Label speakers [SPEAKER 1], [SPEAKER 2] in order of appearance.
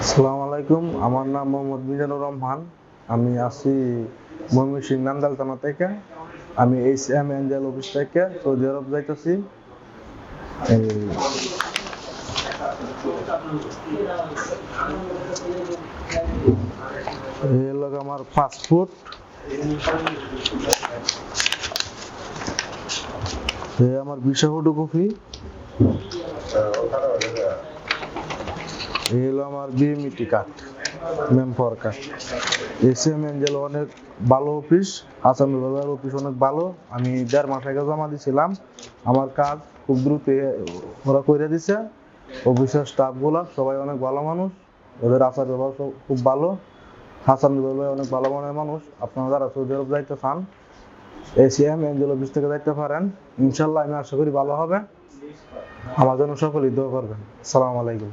[SPEAKER 1] আসসালামু আলাইকুম, আমার নাম মোহাম্মদ মিজানুর রহমান। আমি আছি ময়মনসিংহ নান্দাল থানা থেকে। আমি এইচ এম এঞ্জেল অফিস থেকে সৌদি আরব যাইতেছি। এই- আমার পাসপোর্ট আমার ভিসা ফটোকপি এই হলো আমার বিএমইটি কার্ড মেম পাওয়ার কার্ড এসএম এঞ্জেল অনেক ভালো অফিস হাসান বাবার অফিস অনেক ভালো। আমি দেড় মাস আগে জমা দিয়েছিলাম আমার কাজ খুব দ্রুত ওরা করে দিছে। অফিসের স্টাফগুলো সবাই অনেক ভালো মানুষ। ওদের আচার ব্যবহার খুব ভালো। হাসান বাবা অনেক ভালো মনের মানুষ। আপনারা যারা সৌদি আরব যাইতে চান এসিএম এঞ্জেল অফিস থেকে যাইতে পারেন। ইনশাল্লাহ আমি আশা করি ভালো হবে। আমার জন্য সকলেই দোয়া করবেন। সালাম আলাইকুম।